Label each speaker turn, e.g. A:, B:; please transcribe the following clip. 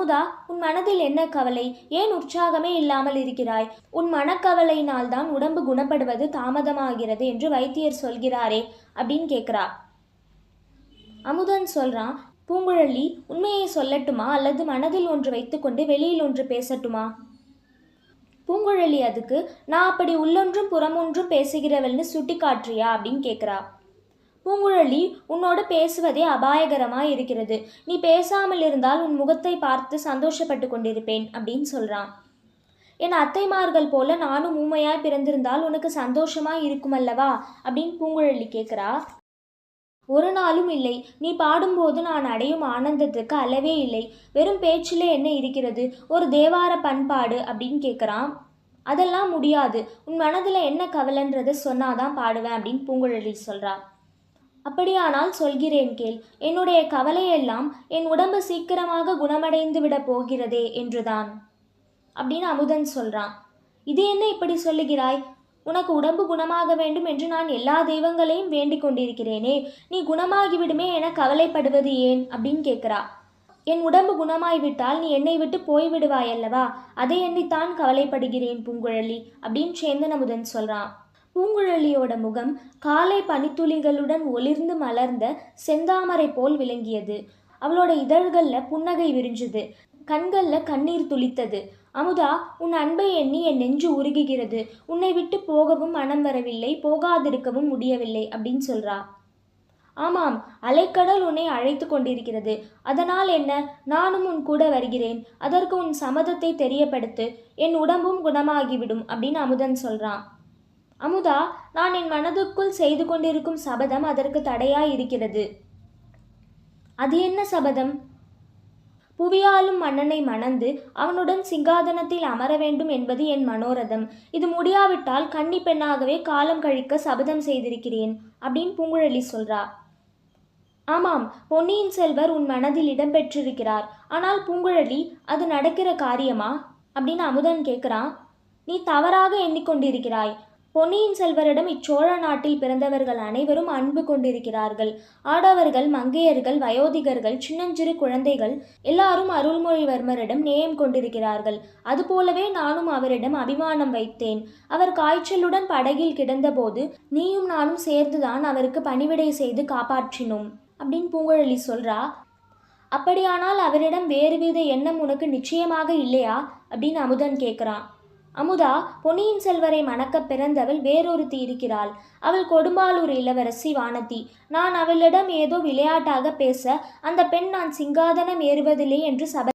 A: அமுதா உன் மனதில் என்ன கவலை? ஏன் உற்சாகமே இல்லாமல் இருக்கிறாய்? உன் மனக்கவலையினால் தான் உடம்பு குணப்படுவது தாமதமாகிறது என்று வைத்தியர் சொல்கிறாரே அப்படின்னு கேட்குறா. அமுதன் சொல்கிறான் பூங்குழலி உண்மையை சொல்லட்டுமா? அல்லது மனதில் ஒன்று வைத்துக்கொண்டு வெளியில் ஒன்று பேசட்டுமா? பூங்குழலி அதுக்கு நான் அப்படி உள்ளொன்றும் புறமொன்றும் பேசுகிறவள்னு சுட்டி காட்டுறியா அப்படின்னு கேட்குறா. பூங்குழலி உன்னோடு பேசுவதே அபாயகரமாய் இருக்கிறது. நீ பேசாமல் இருந்தால் உன் முகத்தை பார்த்து சந்தோஷப்பட்டு கொண்டிருப்பேன் அப்படின்னு சொல்கிறான் என் அத்தைமார்கள் போல நானும் ஊமையாய் பிறந்திருந்தால் உனக்கு சந்தோஷமாக இருக்குமல்லவா? அப்படின்னு பூங்குழலி கேட்குறா ஒரு நாளும் இல்லை. நீ பாடும்போது நான் அடையும் ஆனந்தத்துக்கு அளவே இல்லை. வெறும் பேச்சிலே என்ன இருக்கிறது? ஒரு தேவார பண்பாடு அப்படின்னு கேட்குறான் அதெல்லாம் முடியாது. உன் மனதில் என்ன கவலைன்றதை சொன்னாதான் பாடுவேன் அப்படின்னு பூங்குழலி சொல்கிறா அப்படியானால் சொல்கிறேன் கேள் என்னுடைய கவலையெல்லாம் என் உடம்பு சீக்கிரமாக குணமடைந்து விட போகிறதே என்றுதான். அப்படின்னு அமுதன் சொல்கிறான் இது என்ன இப்படி சொல்லுகிறாய்? உனக்கு உடம்பு குணமாக வேண்டும் என்று நான் எல்லா தெய்வங்களையும் வேண்டிக் கொண்டிருக்கிறேனே நீ குணமாகிவிடுமே என கவலைப்படுவது ஏன்? அப்படின்னு கேட்குறா. என் உடம்பு குணமாய்விட்டால் நீ என்னை விட்டு போய்விடுவாய் அல்லவா அதை எண்ணித்தான் கவலைப்படுகிறேன் பூங்குழலி அப்படின்னு சேந்தன் அமுதன் சொல்கிறான் பூங்குழலியோட முகம் காலை பனித்துளிகளுடன் ஒளிர்ந்து மலர்ந்த செந்தாமரை போல் விளங்கியது. அவளோட இதழ்களில் புன்னகை விரிஞ்சுது. கண்களில் கண்ணீர் துளித்தது. அமுதா உன் அன்பை எண்ணி என் நெஞ்சு உருகுகிறது. உன்னை விட்டு போகவும் மனம் வரவில்லை. போகாதிருக்கவும் முடியவில்லை அப்படின்னு சொல்றா. ஆமாம் அலைக்கடல் உன்னை அழைத்து கொண்டிருக்கிறது. அதனால் என்ன? நானும் உன் கூட வருகிறேன். அதற்கு உன் சம்மதத்தை தெரியப்படுத்து. என் உடம்பும் குணமாகிவிடும் அப்படின்னு அமுதன் சொல்றான். அமுதா நான் என் மனதுக்குள் செய்து கொண்டிருக்கும் சபதம் அதற்கு தடையாய் இருக்கிறது அது என்ன சபதம்? புவியாலும் மன்னனை மணந்து அவனுடன் சிங்காதனத்தில் அமர வேண்டும் என்பது என் மனோரதம். இது முடியாவிட்டால் கன்னி பெண்ணாகவே காலம் கழிக்க சபதம் செய்திருக்கிறேன் அப்படின்னு பூங்குழலி சொல்றா. ஆமாம் பொன்னியின் செல்வர் உன் மனதில் இடம்பெற்றிருக்கிறார் ஆனால் பூங்குழலி அது நடக்கிற காரியமா? அப்படின்னு அமுதன் கேட்குறான் நீ தவறாக எண்ணிக்கொண்டிருக்கிறாய். பொன்னியின் செல்வரிடம் இச்சோழ நாட்டில் பிறந்தவர்கள் அனைவரும் அன்பு கொண்டிருக்கிறார்கள். ஆடவர்கள் மங்கையர்கள் வயோதிகர்கள் சின்னஞ்சிறு குழந்தைகள் எல்லாரும் அருள்மொழிவர்மரிடம் நேயம் கொண்டிருக்கிறார்கள். அதுபோலவே நானும் அவரிடம் அபிமானம் வைத்தேன். அவர் காய்ச்சலுடன் படகில் கிடந்தபோது நீயும் நானும் சேர்ந்துதான் அவருக்கு பணிவிடை செய்து காப்பாற்றினோம். அப்படின்னு பூங்குழலி சொல்றா. அப்படியானால் அவரிடம் வேறுவித எண்ணம் உனக்கு நிச்சயமாக இல்லையா? அப்படின்னு அமுதன் கேட்குறான். அமுதா பொன்னியின் செல்வரை மணக்க பிறந்தவள் வேறொருத்தி இருக்கிறாள். அவள் கொடும்பாலூர் இளவரசி வானதி. நான் அவளிடம் ஏதோ விளையாட்டாக பேச அந்த பெண் நான் சிங்காதனம் ஏறுவதில்லை என்று சப